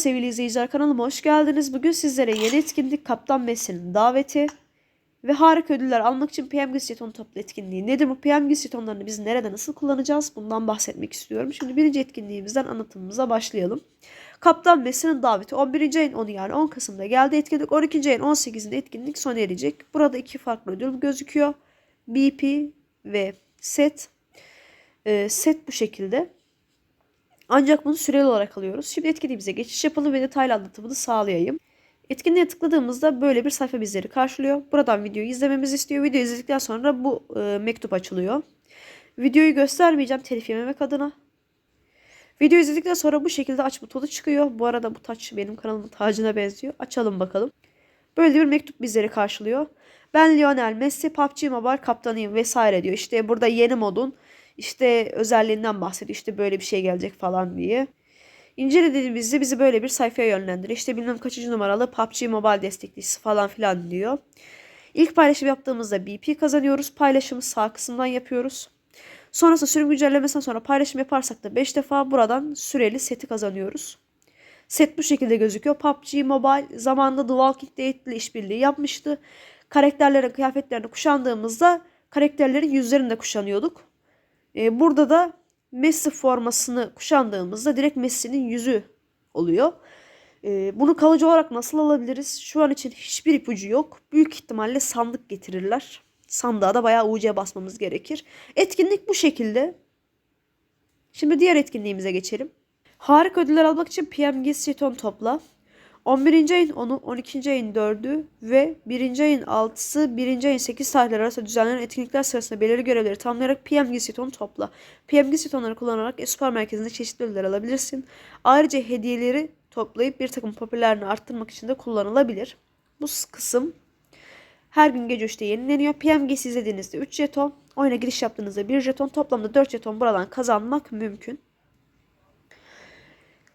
sevgili izleyiciler kanalıma hoş geldiniz. Bugün sizlere yeni etkinlik Kaptan Messi'nin daveti ve harika ödüller almak için PM Giz jeton toplu etkinliği. Nedir bu PM Giz jetonlarını biz nerede nasıl kullanacağız? Bundan bahsetmek istiyorum. Şimdi birinci etkinliğimizden anlatımımıza başlayalım. Kaptan Messi'nin daveti 11. ayın 10'u yani 10 Kasım'da geldi etkinlik. 12. ayın 18'inde etkinlik sona erecek. Burada iki farklı ödül gözüküyor. BP ve set. Ee, set bu şekilde. Ancak bunu süreli olarak alıyoruz. Şimdi etkinliğimize geçiş yapalım ve detaylı anlatımını sağlayayım. Etkinliğe tıkladığımızda böyle bir sayfa bizleri karşılıyor. Buradan videoyu izlememizi istiyor. Videoyu izledikten sonra bu e, mektup açılıyor. Videoyu göstermeyeceğim telif yememek adına. Videoyu izledikten sonra bu şekilde aç butonu çıkıyor. Bu arada bu taç benim kanalımın tacına benziyor. Açalım bakalım. Böyle bir mektup bizleri karşılıyor. Ben Lionel Messi, PUBG Mobile kaptanıyım vesaire diyor. İşte burada yeni modun işte özelliğinden bahsediyor. İşte böyle bir şey gelecek falan diye. İncelediğimizde bizi böyle bir sayfaya yönlendiriyor. İşte bilmem kaçıncı numaralı PUBG Mobile desteklisi falan filan diyor. İlk paylaşım yaptığımızda BP kazanıyoruz. Paylaşımı sağ kısımdan yapıyoruz. Sonrasında sürüm güncellemesinden sonra paylaşım yaparsak da 5 defa buradan süreli seti kazanıyoruz. Set bu şekilde gözüküyor. PUBG Mobile zamanında The Walking Dead ile işbirliği yapmıştı. Karakterlerin kıyafetlerini kuşandığımızda karakterlerin yüzlerini de kuşanıyorduk. Ee, burada da Messi formasını kuşandığımızda direkt Messi'nin yüzü oluyor. Ee, bunu kalıcı olarak nasıl alabiliriz? Şu an için hiçbir ipucu yok. Büyük ihtimalle sandık getirirler. Sandığa da bayağı UC basmamız gerekir. Etkinlik bu şekilde. Şimdi diğer etkinliğimize geçelim. Harika ödüller almak için PMG jeton topla. 11. ayın 10'u, 12. ayın 4'ü ve 1. ayın 6'sı, 1. ayın 8 tarihleri arasında düzenlenen etkinlikler sırasında belirli görevleri tamamlayarak PMG jetonu topla. PMG jetonları kullanarak e-spor merkezinde çeşitli ödüller alabilirsin. Ayrıca hediyeleri toplayıp bir takım popülerliğini arttırmak için de kullanılabilir. Bu kısım her gün gece 3'te yenileniyor. PMG izlediğinizde 3 jeton, oyuna giriş yaptığınızda 1 jeton, toplamda 4 jeton buradan kazanmak mümkün.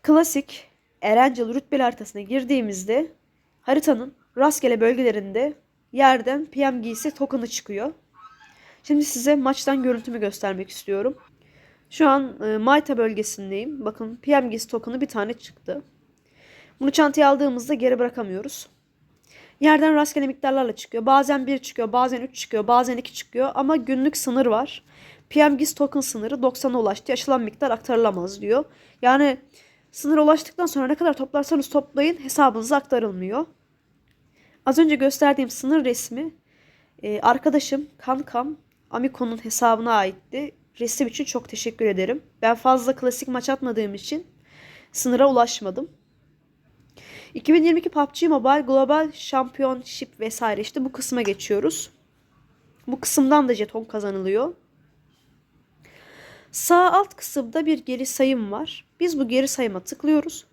Klasik Erencil rütbeli haritasına girdiğimizde haritanın rastgele bölgelerinde yerden PM giysi token'ı çıkıyor. Şimdi size maçtan görüntümü göstermek istiyorum. Şu an e, Mayta bölgesindeyim. Bakın PM giysi token'ı bir tane çıktı. Bunu çantaya aldığımızda geri bırakamıyoruz. Yerden rastgele miktarlarla çıkıyor. Bazen 1 çıkıyor, bazen 3 çıkıyor, bazen 2 çıkıyor ama günlük sınır var. PMGIS token sınırı 90'a ulaştı. Aşılan miktar aktarılamaz diyor. Yani Sınır ulaştıktan sonra ne kadar toplarsanız toplayın hesabınıza aktarılmıyor. Az önce gösterdiğim sınır resmi e, arkadaşım kankam Amiko'nun hesabına aitti. Resim için çok teşekkür ederim. Ben fazla klasik maç atmadığım için sınıra ulaşmadım. 2022 PUBG Mobile Global Championship vesaire işte bu kısma geçiyoruz. Bu kısımdan da jeton kazanılıyor. Sağ alt kısımda bir geri sayım var. Biz bu geri sayıma tıklıyoruz.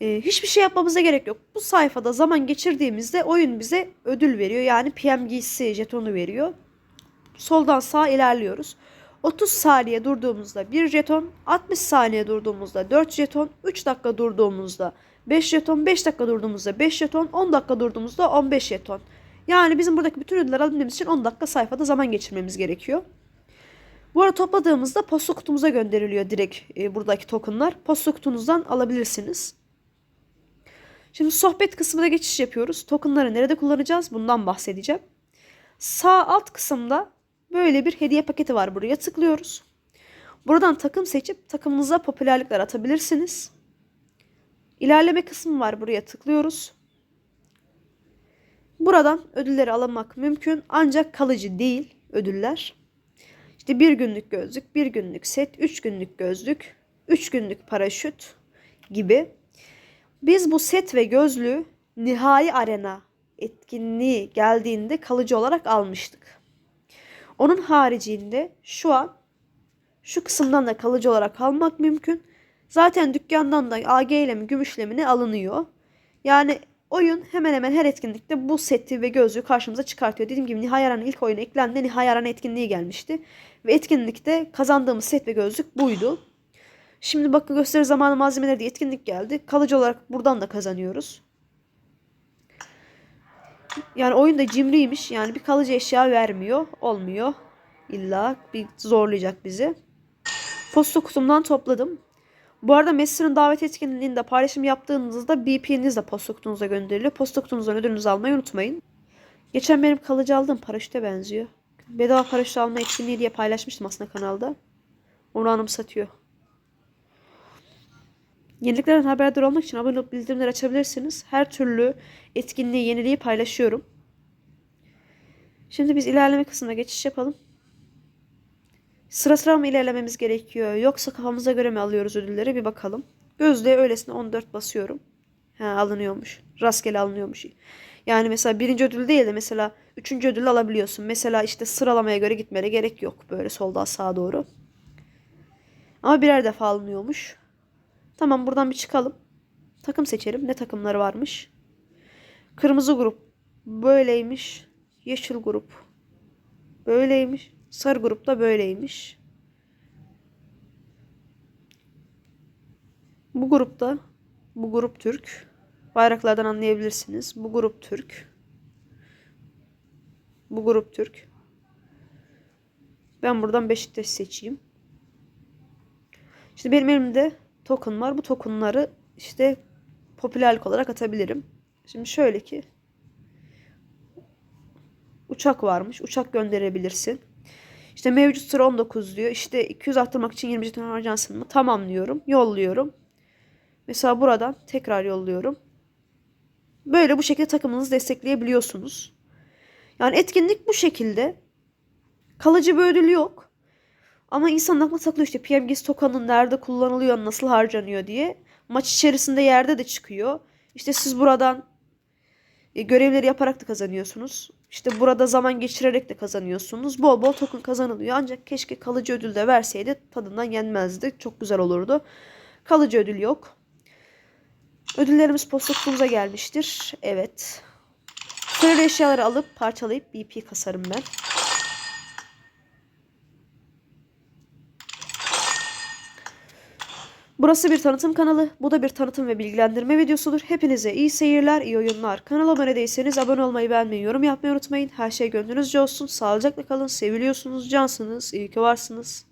Ee, hiçbir şey yapmamıza gerek yok. Bu sayfada zaman geçirdiğimizde oyun bize ödül veriyor. Yani PMGC jetonu veriyor. Soldan sağa ilerliyoruz. 30 saniye durduğumuzda 1 jeton, 60 saniye durduğumuzda 4 jeton, 3 dakika durduğumuzda 5 jeton, 5 dakika durduğumuzda 5 jeton, 10 dakika durduğumuzda 15 jeton. Yani bizim buradaki bütün ödülleri alabilmemiz için 10 dakika sayfada zaman geçirmemiz gerekiyor. Bu arada topladığımızda posta kutumuza gönderiliyor direkt e, buradaki tokenlar. Posta kutunuzdan alabilirsiniz. Şimdi sohbet kısmına geçiş yapıyoruz. Tokenları nerede kullanacağız? Bundan bahsedeceğim. Sağ alt kısımda böyle bir hediye paketi var. Buraya tıklıyoruz. Buradan takım seçip takımınıza popülerlikler atabilirsiniz. İlerleme kısmı var. Buraya tıklıyoruz. Buradan ödülleri almak mümkün ancak kalıcı değil ödüller. İşte bir günlük gözlük, bir günlük set, üç günlük gözlük, üç günlük paraşüt gibi. Biz bu set ve gözlüğü nihai arena etkinliği geldiğinde kalıcı olarak almıştık. Onun haricinde şu an şu kısımdan da kalıcı olarak almak mümkün. Zaten dükkandan da AG ile gümüşlemini alınıyor. Yani Oyun hemen hemen her etkinlikte bu seti ve gözlüğü karşımıza çıkartıyor. Dediğim gibi Nihai Aran ilk oyuna eklendi. Nihai Aran etkinliği gelmişti. Ve etkinlikte kazandığımız set ve gözlük buydu. Şimdi bakın gösteri zamanı malzemeleri diye etkinlik geldi. Kalıcı olarak buradan da kazanıyoruz. Yani oyun da cimriymiş. Yani bir kalıcı eşya vermiyor. Olmuyor. İlla bir zorlayacak bizi. Posta kutumdan topladım. Bu arada Messi'nin davet etkinliğinde paylaşım yaptığınızda BP'niz de posta kutunuza gönderiliyor. Posta kutunuzdan ödülünüzü almayı unutmayın. Geçen benim kalıcı aldığım paraşüte benziyor. Bedava paraşüt alma etkinliği diye paylaşmıştım aslında kanalda. Onu anımsatıyor. Yeniliklerden haberdar olmak için abone olup bildirimleri açabilirsiniz. Her türlü etkinliği, yeniliği paylaşıyorum. Şimdi biz ilerleme kısmına geçiş yapalım. Sıra sıra mı ilerlememiz gerekiyor yoksa kafamıza göre mi alıyoruz ödülleri bir bakalım. Gözlüğe öylesine 14 basıyorum. Ha alınıyormuş. Rastgele alınıyormuş. Yani mesela birinci ödül değil de mesela üçüncü ödül alabiliyorsun. Mesela işte sıralamaya göre gitmene gerek yok. Böyle soldan sağa doğru. Ama birer defa alınıyormuş. Tamam buradan bir çıkalım. Takım seçelim. Ne takımları varmış? Kırmızı grup böyleymiş. Yeşil grup böyleymiş. Sarı grup da böyleymiş. Bu grupta bu grup Türk. Bayraklardan anlayabilirsiniz. Bu grup Türk. Bu grup Türk. Ben buradan Beşiktaş seçeyim. İşte benim elimde token var. Bu tokenları işte popülerlik olarak atabilirim. Şimdi şöyle ki uçak varmış. Uçak gönderebilirsin. İşte mevcut sıra 19 diyor. İşte 200 arttırmak için 20 jeton harcansın mı? Tamam diyorum. Yolluyorum. Mesela buradan tekrar yolluyorum. Böyle bu şekilde takımınızı destekleyebiliyorsunuz. Yani etkinlik bu şekilde. Kalıcı bir ödül yok. Ama insanın aklına takılıyor işte PMGS token'ın nerede kullanılıyor, nasıl harcanıyor diye. Maç içerisinde yerde de çıkıyor. İşte siz buradan e, görevleri yaparak da kazanıyorsunuz. İşte burada zaman geçirerek de kazanıyorsunuz. Bol bol token kazanılıyor. Ancak keşke kalıcı ödül de verseydi tadından yenmezdi. Çok güzel olurdu. Kalıcı ödül yok. Ödüllerimiz posta kutumuza gelmiştir. Evet. Sırayla eşyaları alıp parçalayıp BP kasarım ben. Burası bir tanıtım kanalı. Bu da bir tanıtım ve bilgilendirme videosudur. Hepinize iyi seyirler, iyi oyunlar. Kanala abone değilseniz abone olmayı, beğenmeyi, yorum yapmayı unutmayın. Her şey gönlünüzce olsun. Sağlıcakla kalın. Seviliyorsunuz, cansınız. İyi ki varsınız.